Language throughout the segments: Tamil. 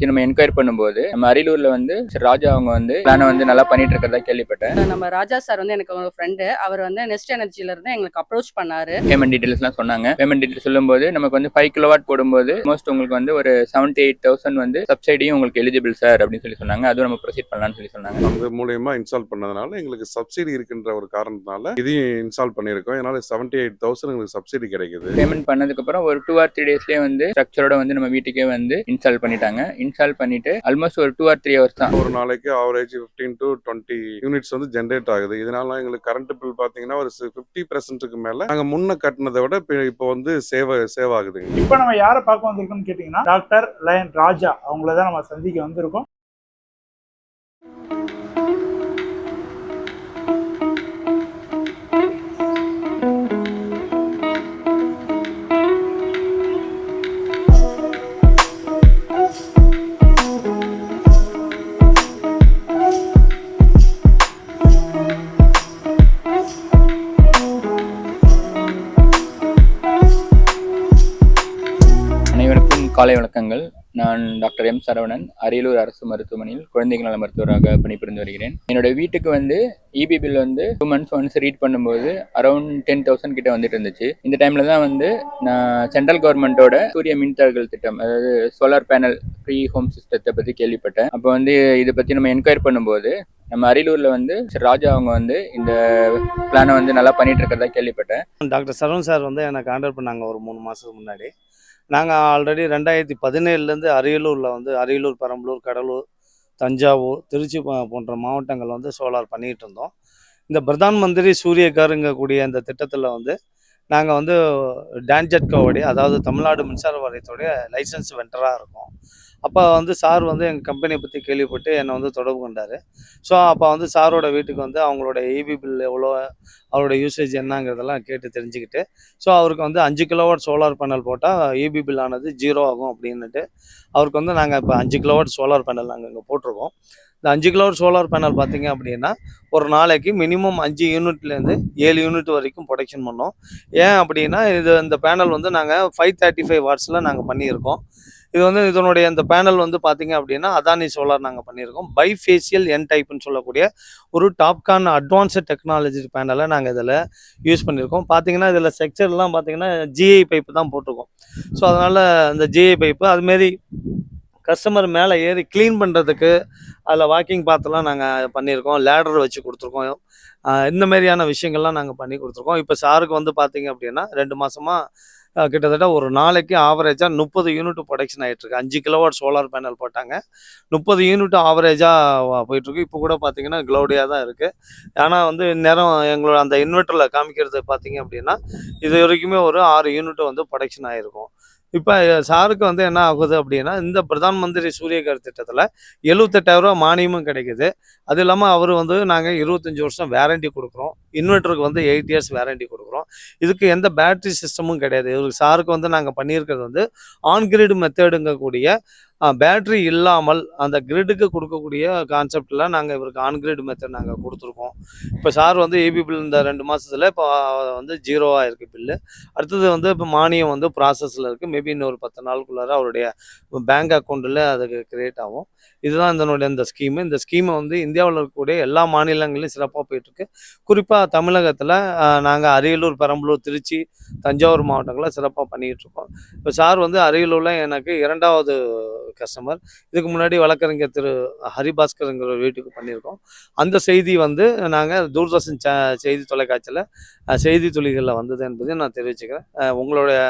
இது நம்ம என்கொயரி பண்ணும்போது நம்ம அரியலூர்ல வந்து சரி, ராஜா அவங்க வந்து பிளானை வந்து நல்லா பண்ணிட்டு இருக்கிறதா கேள்விப்பட்டேன். நம்ம ராஜா சார் வந்து எனக்கு ஒரு ஃப்ரெண்டு அவர் வந்து நெஸ்ட் எனர்ஜில இருந்து எங்களுக்கு அப்ரோச் பண்ணாரு. பேமெண்ட் டீடைல்ஸ்லாம் சொன்னாங்க. பேமெண்ட் டீடைல்ஸ் சொல்லும்போது நமக்கு வந்து ஃபைவ் கிலோவாட் போடும்போது மோஸ்ட் உங்களுக்கு வந்து ஒரு செவன்டி எயிட் தௌசண்ட் வந்து சப்சிடியும் உங்களுக்கு எலிஜிபிள் சார் அப்படின்னு சொல்லி சொன்னாங்க. அதுவும் நம்ம ப்ரொசீட் பண்ணலாம்னு சொல்லி சொன்னாங்க. அது மூலயமா இன்ஸ்டால் பண்ணதுனால எங்களுக்கு சப்சிடி இருக்கின்ற ஒரு காரணத்தினால இதையும் இன்ஸ்டால் பண்ணியிருக்கோம். அதனால செவன்டி எயிட் தௌசண்ட் எங்களுக்கு சப்சிடி கிடைக்குது. பேமெண்ட் பண்ணதுக்கு அப்புறம் ஒரு டூ ஆர் த்ரீ டேஸ்லேயே வந்து ஸ்ட்ரக்சரோட வந்து நம்ம வீட்டுக்கே வந்து இன்ஸ்டால் பண்ணிட்டாங்க. இன்ஸ்டால் பண்ணிட்டு ஆல்மோஸ்ட் ஒரு டூ ஆர் த்ரீ ஹவர்ஸ் தான். ஒரு நாளைக்கு ஆவரேஜ் 15 டு டுவெண்ட்டி யூனிட்ஸ் வந்து ஜென்ரேட் ஆகுது. இதனால எங்களுக்கு கரண்ட் பில் பார்த்தீங்கன்னா ஒரு ஃபிஃப்டி பர்சன்ட்டுக்கு மேல. நாங்கள் முன்ன கட்டினதை விட இப்போ இப்போ வந்து சேவ் சேவ் ஆகுதுங்க. இப்போ நம்ம யாரை பார்க்க வந்திருக்கோம்னு கேட்டிங்கன்னா டாக்டர் லயன் ராஜா அவங்கள தான் நம்ம சந்திக்க வந்திருக்கோம். காலை வணக்கங்கள். நான் டாக்டர் எம் சரவணன் அரியலூர் அரசு மருத்துவமனையில் குழந்தைகள் நல மருத்துவராக பணிபுரிந்து வருகிறேன். என்னோட வீட்டுக்கு வந்து இபி பில் வந்து டூ மந்த்ஸ் ஒன்ஸ் ரீட் பண்ணும்போது அரௌண்ட் டென் தௌசண்ட் கிட்ட வந்துட்டு இருந்துச்சு. இந்த டைம்ல தான் வந்து நான் சென்ட்ரல் கவர்மெண்ட்டோட சூரிய மின்தகவல் திட்டம் அதாவது சோலார் பேனல் ஃப்ரீ ஹோம் சிஸ்டத்தை பற்றி கேள்விப்பட்டேன். அப்போ வந்து இதை பற்றி நம்ம என்கொயர் பண்ணும்போது நம்ம அரியலூர்ல வந்து ராஜா அவங்க வந்து இந்த பிளானை வந்து நல்லா பண்ணிட்டு இருக்கிறதா கேள்விப்பட்டேன். டாக்டர் சரவண் சார் வந்து எனக்கு கான்டாக்ட் பண்ணாங்க ஒரு மூணு மாதத்துக்கு முன்னாடி. நாங்கள் ஆல்ரெடி ரெண்டாயிரத்தி பதினேழுலேருந்து அரியலூரில் வந்து அரியலூர் பெரம்பலூர் கடலூர் தஞ்சாவூர் திருச்சி போன்ற மாவட்டங்கள் வந்து சோலார் பண்ணிகிட்டு இருந்தோம். இந்த பிரதான் மந்திரி சூரியக்காருங்கக்கூடிய இந்த திட்டத்தில் வந்து நாங்கள் வந்து டான்ஜெட்கோவுடைய அதாவது தமிழ்நாடு மின்சார வாரியத்துடைய லைசன்ஸ் வெண்டராக இருக்கோம். அப்போ வந்து சார் வந்து எங்கள் கம்பெனியை பற்றி கேள்விப்பட்டு என்னை வந்து தொடர்பு கொண்டார். ஸோ அப்போ வந்து சாரோட வீட்டுக்கு வந்து அவங்களோட ஏபி பில் எவ்வளோ அவரோட யூசேஜ் என்னங்கிறதெல்லாம் கேட்டு தெரிஞ்சுக்கிட்டு ஸோ அவருக்கு வந்து அஞ்சு கிலோவாட் சோலார் பேனல் போட்டால் இபி பில் ஆனது ஜீரோ ஆகும் அப்படின்னுட்டு அவருக்கு வந்து நாங்கள் இப்போ அஞ்சு கிலோவாட் சோலார் பேனல் நாங்கள் இங்கே போட்டிருக்கோம். இந்த அஞ்சு கிலோவாட் சோலார் பேனல் பார்த்தீங்க அப்படின்னா ஒரு நாளைக்கு மினிமம் அஞ்சு யூனிட்லேருந்து ஏழு யூனிட் வரைக்கும் ப்ரொடக்ஷன் பண்ணோம். ஏன் அப்படின்னா இது இந்த பேனல் வந்து நாங்கள் ஃபைவ் தேர்ட்டி ஃபைவ் வாட்ஸில் நாங்கள் பண்ணியிருக்கோம். இது வந்து இதனுடைய இந்த பேனல் வந்து பார்த்தீங்க அப்படின்னா அதானி சோலார் நாங்கள் பண்ணியிருக்கோம். பைஃபேஷியல் என் டைப்னு சொல்லக்கூடிய ஒரு டாப்கான் அட்வான்ஸ்டு டெக்னாலஜி பேனலை நாங்கள் இதில் யூஸ் பண்ணியிருக்கோம். பார்த்தீங்கன்னா இதில் செக்சர்லாம் பார்த்தீங்கன்னா ஜிஐ பைப்பு தான் போட்டிருக்கோம். ஸோ அதனால் அந்த ஜிஐ பைப்பு அதுமாரி கஸ்டமர் மேலே ஏறி க்ளீன் பண்ணுறதுக்கு அதில் வாக்கிங் பாத்தெல்லாம் நாங்கள் பண்ணியிருக்கோம். லேடர் வச்சு கொடுத்துருக்கோம். இந்த மாதிரியான விஷயங்கள்லாம் நாங்கள் பண்ணி கொடுத்துருக்கோம். இப்போ சாருக்கு வந்து பார்த்தீங்க அப்படின்னா ரெண்டு மாதமாக கிட்டத்தட்ட ஒரு நாளைக்கு ஆவரேஜாக முப்பது யூனிட் ப்ரொடக்ஷன் ஆகிட்டுருக்கு அஞ்சு கிலோவாட் சோலார் பேனல் போட்டாங்க. முப்பது யூனிட் ஆவரேஜாக போயிட்டுருக்கு. இப்போ கூட பார்த்தீங்கன்னா க்ளௌடியாக தான் இருக்குது ஆனால் வந்து இந்நேரம் எங்களோட அந்த இன்வெர்ட்டரில் காமிக்கிறது பார்த்தீங்க அப்படின்னா இது வரைக்குமே ஒரு ஆறு யூனிட் வந்து ப்ரொடக்ஷன் ஆகிருக்கும் இப்போ சாருக்கு வந்து என்ன ஆகுது அப்படின்னா இந்த பிரதான் மந்திரி சூரியகர் திட்டத்தில் எழுபத்தெட்டாயிரரூவா மானியமும் கிடைக்குது. அது இல்லாமல் அவர் வந்து நாங்கள் இருபத்தஞ்சி வருஷம் வேரண்டி கொடுக்குறோம். இன்வெர்ட்டருக்கு வந்து எயிட் இயர்ஸ் வேரண்டி கொடுக்குறோம். இதுக்கு எந்த பேட்டரி சிஸ்டமும் கிடையாது. இவருக்கு சாருக்கு வந்து நாங்கள் பண்ணியிருக்கிறது வந்து ஆன் கிரிட் மெத்தடுங்கக்கூடிய பேட்டரி இல்லாமல் அந்த கிரிட்டுக்கு கொடுக்கக்கூடிய கான்செப்டில் நாங்கள் இவருக்கு ஆன் கிரிட் மெத்தட் நாங்கள் கொடுத்துருக்கோம். இப்போ சார் வந்து ஏபி பில் இந்த ரெண்டு மாதத்தில் இப்போ வந்து ஜீரோவாக இருக்குது பில்லு அடுத்தது வந்து இப்போ மானியம் வந்து ப்ராசஸில் இருக்குது மேபி இன்னொரு பத்து நாளுக்குள்ளார அவருடைய பேங்க் அக்கௌண்ட்டில் அதுக்கு கிரியேட் ஆகும். இதுதான் இதனுடைய இந்த ஸ்கீமு இந்த ஸ்கீமை வந்து இந்தியாவில் இருக்கக்கூடிய எல்லா மாநிலங்களிலும் சிறப்பாக போயிட்டுருக்கு. குறிப்பாக தமிழகத்தில் நாங்கள் அரியலூர் பெரம்பலூர் திருச்சி தஞ்சாவூர் மாவட்டங்களில் சிறப்பாக பண்ணிகிட்ருக்கோம் இப்போ சார் வந்து அரியலூரில் எனக்கு இரண்டாவது கஸ்டமர் இதுக்கு முன்னாடி வழக்கறிஞர் திரு ஹரிபாஸ்கருங்கிற ஒரு வீட்டுக்கு பண்ணியிருக்கோம். அந்த செய்தி வந்து நாங்கள் தூர்தர்ஷன் செய்தி தொலைக்காட்சியில் செய்தி துளிகளில் வந்தது என்பதை நான் தெரிவிச்சுக்கிறேன். உங்களுடைய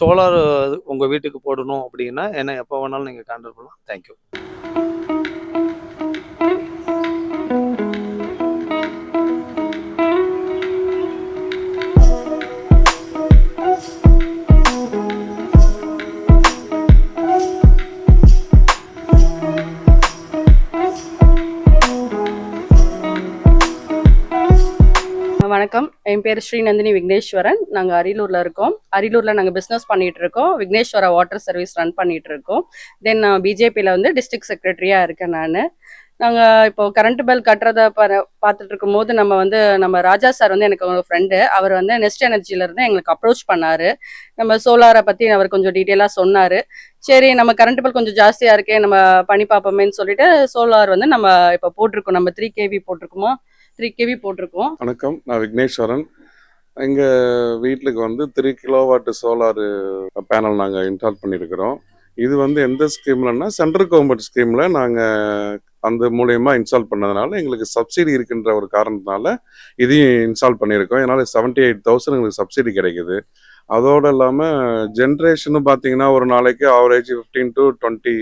சோலார் உங்கள் வீட்டுக்கு போடணும் அப்படின்னா என்ன எப்போ வேணாலும் நீங்கள் கான்டாக்ட் பண்ணலாம். தேங்க்யூ வணக்கம். என் பேர் ஸ்ரீநந்தினி விக்னேஸ்வரன். நாங்கள் அரியலூரில் இருக்கோம். அரியலூரில் நாங்கள் பிஸ்னஸ் பண்ணிகிட்டு இருக்கோம். விக்னேஸ்வரா வாட்டர் சர்வீஸ் ரன் பண்ணிகிட்டு இருக்கோம். தென் நான் பிஜேபியில் வந்து டிஸ்ட்ரிக்ட் செக்ரட்டரியாக இருக்கேன் நான். நாங்கள் இப்போ கரண்ட் பில் கட்டுறத ப பார்த்துட்டு இருக்கும்போது நம்ம வந்து நம்ம ராஜா சார் வந்து எனக்கு ஒரு ஃப்ரெண்டு அவர் வந்து நெஸ்ட் எனர்ஜிலேருந்து எங்களுக்கு அப்ரோச் பண்ணார். நம்ம சோலாரை பற்றி அவர் கொஞ்சம் டீட்டெயிலாக சொன்னார். சரி நம்ம கரண்ட் பில் கொஞ்சம் ஜாஸ்தியாக இருக்கே நம்ம பண்ணி பார்ப்போமேன்னு சொல்லிட்டு சோலார் வந்து நம்ம இப்போ போட்டிருக்கோம். நம்ம த்ரீ கேவி போட்டிருக்கோமா த்ரீ கேவி போட்டிருக்கோம். வணக்கம் நான் விக்னேஸ்வரன். எங்கள் வீட்டுக்கு வந்து த்ரீ கிலோவாட்டு சோலார் பேனல் நாங்கள் இன்ஸ்டால் பண்ணியிருக்கிறோம் இது வந்து எந்த ஸ்கீம்லன்னா சென்ட்ரல் கவர்மெண்ட் ஸ்கீமில் நாங்கள் அந்த மூலயமா இன்ஸ்டால் பண்ணதுனால எங்களுக்கு சப்சிடி இருக்கின்ற ஒரு காரணத்தினால இதையும் இன்ஸ்டால் பண்ணியிருக்கோம் இதனால் செவன்ட்டி எயிட் தௌசண்ட் எங்களுக்கு சப்சிடி கிடைக்குது. அதோடு இல்லாமல் ஜென்ரேஷனும் பார்த்தீங்கன்னா ஒரு நாளைக்கு average fifteen to twenty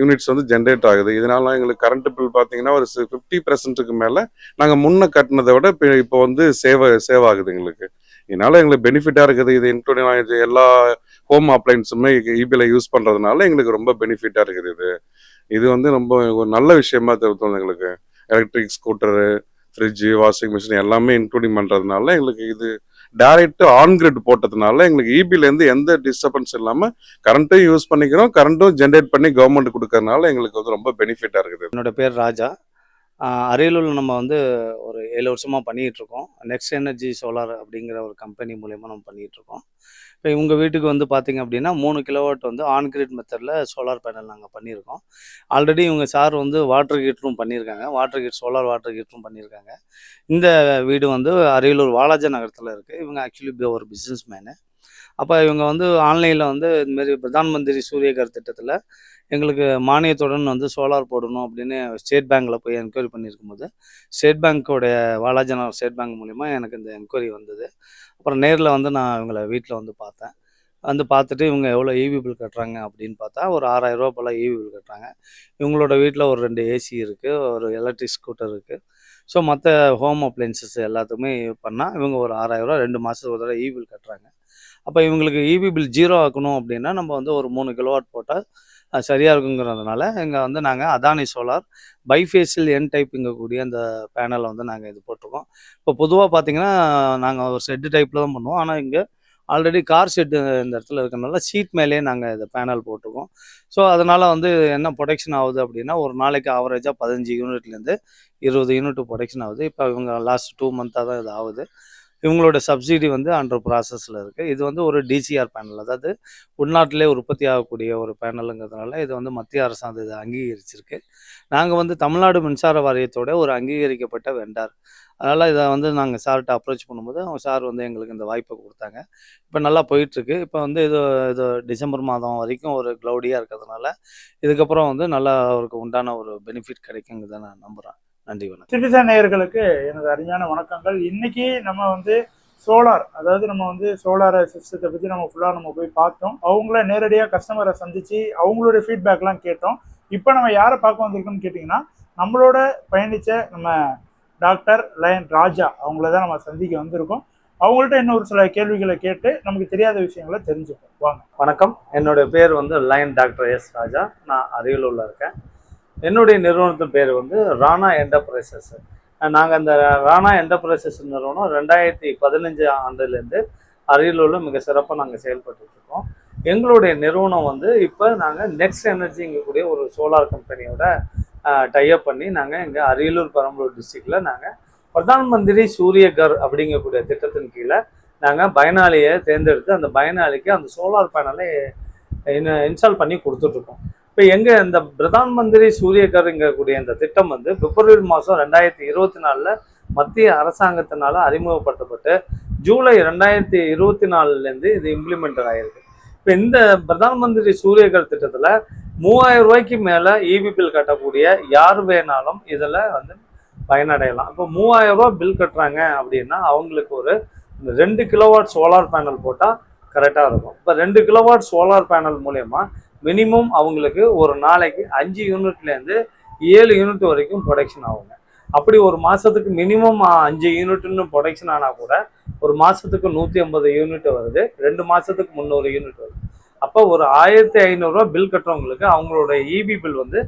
units வந்து ஜென்ரேட் ஆகுது. இதனால எங்களுக்கு கரண்ட் பில் பார்த்தீங்கன்னா ஒரு ஃபிஃப்டி பர்சன்ட்டுக்கு மேலே நாங்கள் முன்ன கட்டினதை விட இப்போ இப்போ வந்து சேவ் சேவ் ஆகுது எங்களுக்கு. இதனால எங்களுக்கு பெனிஃபிட்டாக இருக்குது. இது இன்க்ளூடிங் இது எல்லா ஹோம் அப்ளைன்ஸுமே இபியில் யூஸ் பண்ணுறதுனால எங்களுக்கு ரொம்ப பெனிஃபிட்டாக இருக்குது இது. இது வந்து ரொம்ப ஒரு நல்ல விஷயமா தோணுது எங்களுக்கு. Electric scooter fridge washing machine எல்லாமே இன்க்ளூடிங் பண்ணுறதுனால எங்களுக்கு இது டைரக்ட் ஆன் கிரிட் போட்டதுனால எங்களுக்கு இபிலேருந்து எந்த டிஸ்டர்பன்ஸ் இல்லாமல் கரண்ட்டும் யூஸ் பண்ணிக்கிறோம் கரண்ட்டும் ஜென்ரேட் பண்ணி கவர்மெண்ட் கொடுக்கறதுனால எங்களுக்கு வந்து ரொம்ப பெனிஃபிட்டாக இருக்குது. என்னோட பேர் ராஜா. அரியலூரில் நம்ம வந்து ஒரு ஏழு வருஷமாக பண்ணிகிட்டு இருக்கோம் நெக்ஸ்ட் எனர்ஜி சோலார் அப்படிங்கிற ஒரு கம்பெனி மூலயமா நம்ம பண்ணிகிட்ருக்கோம் இப்போ இவங்க வீட்டுக்கு வந்து பார்த்தீங்க அப்படின்னா மூணு கிலோவாட் வந்து ஆன்கிரிட் மெத்தடில் சோலார் பேனல் நாங்கள் பண்ணியிருக்கோம். ஆல்ரெடி இவங்க சார் வந்து வாட்டர் ஹீட்டரும் பண்ணியிருக்காங்க. வாட்டர் ஹீட் சோலார் வாட்டர் ஹீட்டரும் பண்ணியிருக்காங்க. இந்த வீடு வந்து அரியலூர் வாலாஜா நகரத்தில் இருக்குது இவங்க ஆக்சுவலி ஒரு பிஸ்னஸ் மேனு அப்போ இவங்க வந்து ஆன்லைனில் வந்து இதுமாரி பிரதான் மந்திரி சூரியகர் திட்டத்தில் எங்களுக்கு மானியத்துடன் வந்து சோலார் போடணும் அப்படின்னு ஸ்டேட் பேங்க்கில் போய் என்கொயரி பண்ணியிருக்கும்போது ஸ்டேட் பேங்க்கோடைய வாலாஜனார் ஸ்டேட் பேங்க் மூலிமா எனக்கு இந்த என்கொயரி வந்தது. அப்புறம் நேரில் வந்து நான் இவங்களை வீட்டில் வந்து பார்த்தேன். வந்து பார்த்துட்டு இவங்க எவ்வளோ ஈவி பில் கட்டுறாங்க அப்படின்னு பார்த்தா ஒரு ஆறாயிரரூபா போல் ஈவி பில் கட்டுறாங்க. இவங்களோட வீட்டில் ஒரு ரெண்டு ஏசி இருக்குது ஒரு எலக்ட்ரிக் ஸ்கூட்டர் இருக்குது ஸோ மற்ற ஹோம் அப்ளைன்சஸ் எல்லாத்துக்குமே பண்ணால் இவங்க ஒரு ஆறாயிரரூவா ரெண்டு மாதத்துக்கு ஒரு தடவை ஈவி பில் கட்டுறாங்க. அப்போ இவங்களுக்கு ஈவி பில் ஜீரோ ஆக்கணும் அப்படின்னா நம்ம வந்து ஒரு மூணு கிலோவாட் போட்டால் அது சரியாக இருக்குங்கிறதுனால இங்கே வந்து நாங்கள் அதானி சோலார் பைஃபேஷியல் என் டைப்புங்கக்கூடிய அந்த பேனலை வந்து நாங்கள் இது போட்டிருக்கோம். இப்போ பொதுவாக பார்த்தீங்கன்னா நாங்கள் ஒரு ஷெட்டு டைப்பில் தான் பண்ணுவோம். ஆனால் இங்கே ஆல்ரெடி கார் ஷெட்டு இந்த இடத்துல இருக்கிறனால சீட் மேலேயே நாங்கள் இந்த பேனல் போட்டிருக்கோம். ஸோ அதனால் வந்து என்ன ப்ரொடெக்ஷன் ஆகுது அப்படின்னா ஒரு நாளைக்கு ஆவரேஜாக பதினஞ்சு யூனிட்லேருந்து இருபது யூனிட் ப்ரொடெக்ஷன் ஆகுது. இப்போ இவங்க லாஸ்ட் டூ மந்த்தாக தான் இது ஆகுது. இவங்களோட சப்சிடி வந்து அண்டர் ப்ராசஸில் இருக்குது இது வந்து ஒரு டிசிஆர் பேனல் அதாவது உள்நாட்டிலே உற்பத்தி ஆகக்கூடிய ஒரு பேனலுங்கிறதுனால இது வந்து மத்திய அரசாங்கம் இதை அங்கீகரிச்சிருக்கு. நாங்கள் வந்து தமிழ்நாடு மின்சார வாரியத்தோட ஒரு அங்கீகரிக்கப்பட்ட வெண்டார் அதனால் இதை வந்து நாங்கள் சார்கிட்ட அப்ரோச் பண்ணும்போது அவங்க சார் வந்து எங்களுக்கு இந்த வாய்ப்பை கொடுத்தாங்க. இப்போ நல்லா போயிட்டுருக்கு. இப்போ வந்து இது இது டிசம்பர் மாதம் வரைக்கும் ஒரு க்ளௌடியாக இருக்கிறதுனால இதுக்கப்புறம் வந்து நல்லா அவருக்கு உண்டான ஒரு பெனிஃபிட் கிடைக்குங்கிறத நான் நம்புகிறேன் நன்றி வணக்கம். சிட்டிசன் நேயர்களுக்கு எனது அருமையான வணக்கங்கள். இன்னைக்கு நம்ம வந்து சோலார் அதாவது நம்ம வந்து சோலார் சிஸ்டத்தை பற்றி நம்ம ஃபுல்லாக நம்ம போய் பார்த்தோம். அவங்கள நேரடியாக கஸ்டமரை சந்திச்சு அவங்களுடைய ஃபீட்பேக்லாம் கேட்டோம். இப்போ நம்ம யாரை பார்க்க வந்திருக்கோம்னு கேட்டிங்கன்னா நம்மளோட பயணித்த நம்ம டாக்டர் லயன் ராஜா அவங்கள தான் நம்ம சந்திக்க வந்திருக்கோம். அவங்கள்ட்ட இன்னும் ஒரு சில கேள்விகளை கேட்டு நமக்கு தெரியாத விஷயங்களை தெரிஞ்சுப்போம். வாங்க. வணக்கம். என்னுடைய பேர் வந்து லயன் டாக்டர் எஸ் ராஜா. நான் அரியலூரில் இருக்கேன். என்னுடைய நிறுவனத்தின் பேர் வந்து ராணா என்டர்பிரைசஸ். நாங்கள் இந்த ராணா என்டர்பிரைசஸ் நிறுவனம் ரெண்டாயிரத்தி பதினஞ்சு ஆண்டுலேருந்து அரியலூரில் மிக சிறப்பாக நாங்கள் செயல்பட்டுருக்கோம் எங்களுடைய நிறுவனம் வந்து இப்போ நாங்கள் நெக்ஸ்ட் எனர்ஜிங்கக்கூடிய ஒரு சோலார் கம்பெனியோட டைப் பண்ணி நாங்கள் எங்கள் அரியலூர் பெரம்பலூர் டிஸ்ட்ரிக்டில் நாங்கள் பிரதான் மந்திரி சூரியகர் அப்படிங்கக்கூடிய திட்டத்தின் கீழே நாங்கள் பயனாளியை தேர்ந்தெடுத்து அந்த பயனாளிக்கு அந்த சோலார் பேனலை இன்ஸ்டால் பண்ணி கொடுத்துட்ருக்கோம். இப்போ எங்கே இந்த பிரதான் மந்திரி சூரியகருங்கக்கூடிய இந்த திட்டம் வந்து பிப்ரவரி மாதம் ரெண்டாயிரத்தி இருபத்தி நாலில் மத்திய அரசாங்கத்தினால அறிமுகப்படுத்தப்பட்டு ஜூலை ரெண்டாயிரத்தி இருபத்தி நாலுலேருந்து இது இம்ப்ளிமெண்டட் ஆகிருக்கு இப்போ இந்த பிரதான் மந்திரி சூரியகர் திட்டத்தில் மூவாயிரம் ரூபாய்க்கு மேலே இபி பில் கட்டக்கூடிய யார் வேணாலும் இதில் வந்து பயனடையலாம். இப்போ மூவாயிரம் ரூபா பில் கட்டுறாங்க அப்படின்னா அவங்களுக்கு ஒரு ரெண்டு கிலோவாட் சோலார் பேனல் போட்டால் கரெக்டாக இருக்கும். இப்போ ரெண்டு கிலோவாட் சோலார் பேனல் மூலயமா மினிமம் அவங்களுக்கு ஒரு நாளைக்கு அஞ்சு யூனிட்லேருந்து ஏழு யூனிட் வரைக்கும் ப்ரொடக்ஷன் ஆகுங்க. அப்படி ஒரு மாதத்துக்கு மினிமம் அஞ்சு யூனிட்னு ப்ரொடக்ஷன் ஆனால் கூட ஒரு மாதத்துக்கு நூற்றி ஐம்பது யூனிட் வருது. ரெண்டு மாதத்துக்கு முந்நூறு யூனிட் வருது. அப்போ ஒரு ஆயிரத்தி ஐநூறுரூவா பில் கட்டுறவங்களுக்கு அவங்களோட இபி பில் வந்து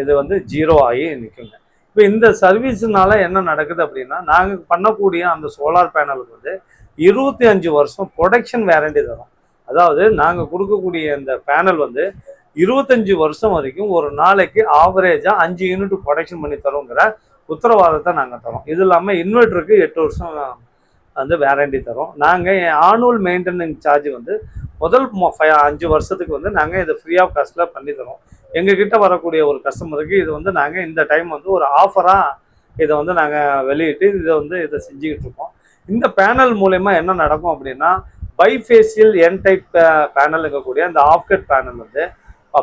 இது வந்து ஜீரோ ஆகி நிற்குங்க இப்போ இந்த சர்வீஸ்னால என்ன நடக்குது அப்படின்னா நாங்கள் பண்ணக்கூடிய அந்த சோலார் பேனலுக்கு வந்து இருபத்தி அஞ்சு வருஷம் ப்ரொடக்ஷன் வேரண்டி தரும். அதாவது நாங்கள் கொடுக்கக்கூடிய இந்த பேனல் வந்து இருபத்தஞ்சு வருஷம் வரைக்கும் ஒரு நாளைக்கு ஆவரேஜாக அஞ்சு யூனிட் ப்ரொடக்ஷன் பண்ணி தரோங்கிற உத்தரவாதத்தை நாங்கள் தரோம். இது இல்லாமல் இன்வெர்ட்டருக்கு எட்டு வருஷம் வந்து வேரண்டி தரோம். நாங்கள் ஆனுவல் மெயின்டெனன்ஸ் சார்ஜ் வந்து முதல் ஃபை- அஞ்சு வருஷத்துக்கு வந்து நாங்கள் இதை ஃப்ரீ ஆஃப் காஸ்ட்டில் பண்ணி தரோம். எங்ககிட்ட வரக்கூடிய ஒரு கஸ்டமருக்கு இது வந்து நாங்கள் இந்த டைம் வந்து ஒரு ஆஃபராக இதை வந்து நாங்கள் வெளியிட்டு இதை வந்து இதை செஞ்சுக்கிட்டு இருக்கோம். இந்த பேனல் மூலயமா என்ன நடக்கும் அப்படின்னா பைஃபேசியல் என் டைப் பேனல் இருக்கக்கூடிய அந்த ஆஃப்கட் பேனல் வந்து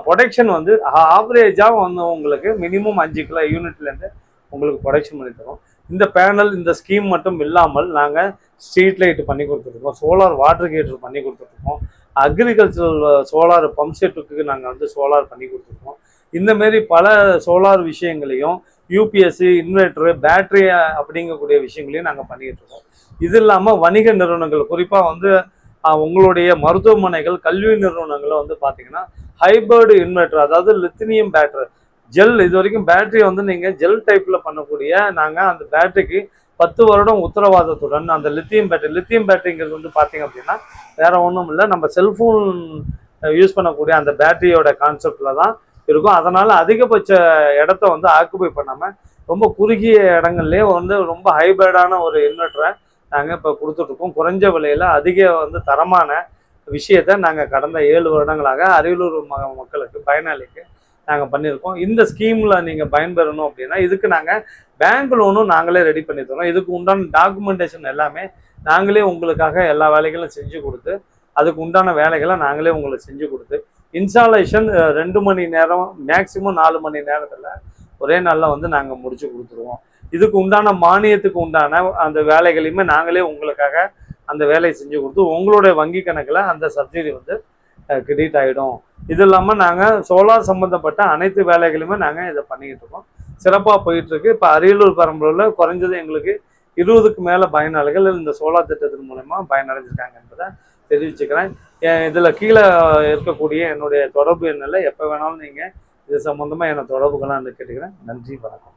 ப்ரொடக்ஷன் வந்து ஆவரேஜாக வந்து உங்களுக்கு மினிமம் அஞ்சு கிலோ யூனிட்லேருந்து உங்களுக்கு ப்ரொடக்ஷன் பண்ணி தரும் இந்த பேனல் இந்த ஸ்கீம் மட்டும் இல்லாமல் நாங்கள் ஸ்ட்ரீட் லைட் பண்ணி கொடுத்துருக்கோம். சோலார் வாட்டர் ஹீட்டர் பண்ணி கொடுத்துருக்கோம். அக்ரிகல்ச்சரல் சோலார் பம்ப் செட்டுக்கு நாங்கள் வந்து சோலார் பண்ணி கொடுத்துருக்கோம். இந்தமாரி பல சோலார் விஷயங்களையும் யூபிஎஸ்சி இன்வெர்ட்ரு பேட்டரி அப்படிங்கக்கூடிய விஷயங்களையும் நாங்கள் பண்ணிக்கிட்டு இருக்கோம். இது இல்லாமல் வணிக நிறுவனங்கள் குறிப்பாக வந்து உங்களுடைய மருத்துவமனைகள் கல்வி நிறுவனங்களை வந்து பார்த்தீங்கன்னா ஹைபர்டு இன்வெர்டர் அதாவது லித்தினியம் பேட்டரி ஜெல் இது வரைக்கும் பேட்டரி வந்து நீங்கள் ஜெல் டைப்பில் பண்ணக்கூடிய நாங்கள் அந்த பேட்டரிக்கு பத்து வருடம் உத்தரவாதத்துடன் அந்த லித்தியம் பேட்டரி லித்தியம் பேட்டரிங்கிறது வந்து பார்த்தீங்க அப்படின்னா வேறு ஒன்றும் இல்லை நம்ம செல்ஃபோன் யூஸ் பண்ணக்கூடிய அந்த பேட்டரியோட கான்செப்டில் தான் இருக்கும். அதனால் அதிகபட்ச இடத்த வந்து ஆக்குபை பண்ணாமல் ரொம்ப குறுகிய இடங்கள்லேயே வந்து ரொம்ப ஹைபிரிடான ஒரு இன்வெர்ட்டரை நாங்கள் இப்போ கொடுத்துட்ருக்கோம். குறைஞ்ச விலையில் அதிக வந்து தரமான விஷயத்தை நாங்கள் கடந்த ஏழு வருடங்களாக அரியலூர் ம மக்களுக்கு பயனாளிக்கு நாங்கள் பண்ணியிருக்கோம். இந்த ஸ்கீமில் நீங்கள் பயன்பெறணும் அப்படின்னா இதுக்கு நாங்கள் பேங்க் லோனும் நாங்களே ரெடி பண்ணி தரோம் இதுக்கு உண்டான டாக்குமெண்டேஷன் எல்லாமே நாங்களே உங்களுக்காக எல்லா வேலைகளும் செஞ்சு கொடுத்து அதுக்கு உண்டான வேலைகளை நாங்களே உங்களுக்கு செஞ்சு கொடுத்து இன்ஸ்டாலேஷன் ரெண்டு மணி நேரம் மேக்ஸிமம் நாலு மணி நேரத்தில் ஒரே நாளில் வந்து நாங்கள் முடிச்சு கொடுத்துருவோம். இதுக்கு உண்டான மானியத்துக்கு உண்டான அந்த வேலைகளையுமே நாங்களே உங்களுக்காக அந்த வேலையை செஞ்சு கொடுத்து உங்களுடைய வங்கி கணக்கில் அந்த சப்சிடி வந்து கிரெடிட் ஆகிடும் இது இல்லாமல் நாங்கள் சோலார் சம்மந்தப்பட்ட அனைத்து வேலைகளுமே நாங்கள் இதை பண்ணிக்கிட்டு இருக்கோம். சிறப்பாக போயிட்டுருக்கு இப்போ அரியலூர் பரம்பரையில் குறைஞ்சது எங்களுக்கு இருபதுக்கு மேலே பயனாளிகள் இந்த சோலார் திட்டத்தின் மூலமா பயனடைஞ்சிருக்காங்க என்பதை தெரிவிச்சுக்கிறேன். இதில் கீழே இருக்கக்கூடிய என்னுடைய தொடர்பு எண்ணில் எப்போ வேணாலும் நீங்கள் இது சம்மந்தமாக என்னை தொடர்புகளான்னு கேட்டுக்கிறேன். நன்றி வணக்கம்.